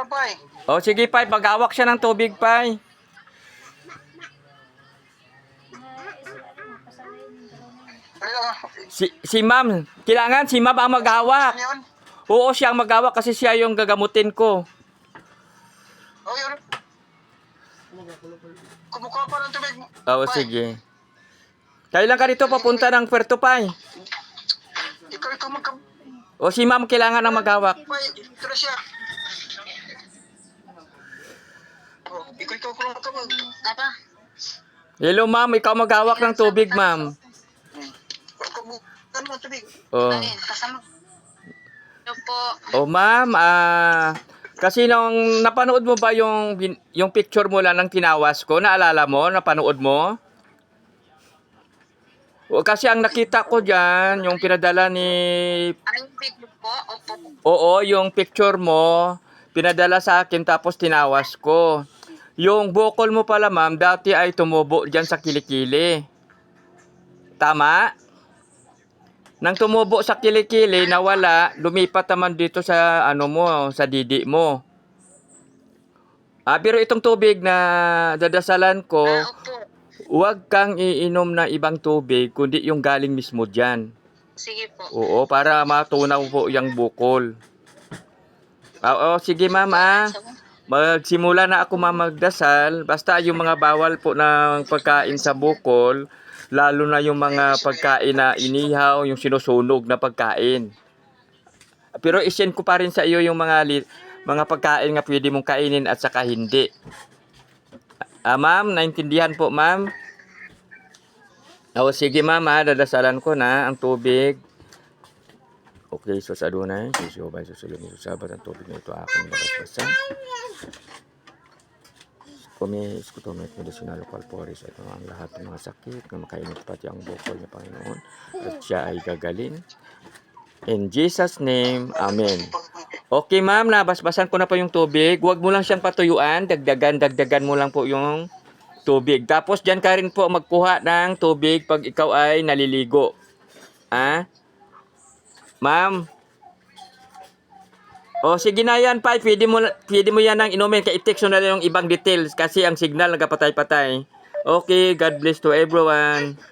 lang, Pai. O sige, Pai, maghawak siya ng tubig, Pai. Si, si ma'am, kailangan si ma'am ang maghawak. Ano? Oo, siya ang maghawak kasi siya yung gagamutin ko. Oh, yun. Kumukuha pa ng tubig. Oo, sige. Kailan ka dito papunta ng Puerto, Pai? Ikaw, ikaw magka... O si ma'am kailangan ang maghawak. Pai, ito na siya. Oh, ikaw, ikaw, kulong ka mag... Apa? Hello, ma'am. Ikaw maghawak ng tubig, ma'am. Ano ang tubig? Oh. Ayun, kasama. Ito po. Oh, ma'am, ah kasi nung napanood mo ba yung yung picture mo lang ng tinawas ko, naalala mo, napanood mo? O kasi ang nakita ko diyan, yung pinadala ni Ano yung video po? Opo. Oo, yung picture mo, pinadala sa akin tapos tinawas ko. Yung bukol mo pala, ma'am, dati ay tumubo diyan sa kilikili. Tama? Nang tumubo sa kilikili, nawala, lumipat naman dito sa ano mo, sa didi mo. Ah, pero itong tubig na dadasalan ko, Ah, huwag kang iinom na ibang tubig, kundi yung galing mismo diyan. Sige po. Oo, para matunaw po yung bukol. Oo, sige ma'am ah. Magsimula na ako ma'am magdasal. Basta yung mga bawal po ng pagkain sa bukol, lalo na yung mga pagkain na inihaw, yung sinusunog na pagkain. Pero isend ko pa rin sa iyo yung mga mga pagkain nga pwede mong kainin at saka hindi. Ah, ma'am, naintindihan po ma'am. O sige ma'am ah, dadasalan ko na ang tubig. Okay, so sa Adonai, si Jehovah, sulim, sa sabat ang tubig na ito aking nabasbasan. Kumi, iskutomet, medicinal palporis, ito ang lahat ng mga sakit na makainit pati ang bukol niya, Panginoon. At siya ay gagaling. In Jesus' name, Amen. Okay ma'am, nabasbasan ko na po yung tubig. Huwag mo lang siyang patuyuan, dagdagan, dagdagan mo lang po yung tubig. Tapos dyan ka rin po magkuha ng tubig pag ikaw ay naliligo. Ah? Ma'am. O sige na yan, Pai. Pwede mo, pwede mo yan ang inumin. Kaya-text mo na yung ibang details kasi ang signal nagapatay-patay. Okay, God bless to everyone.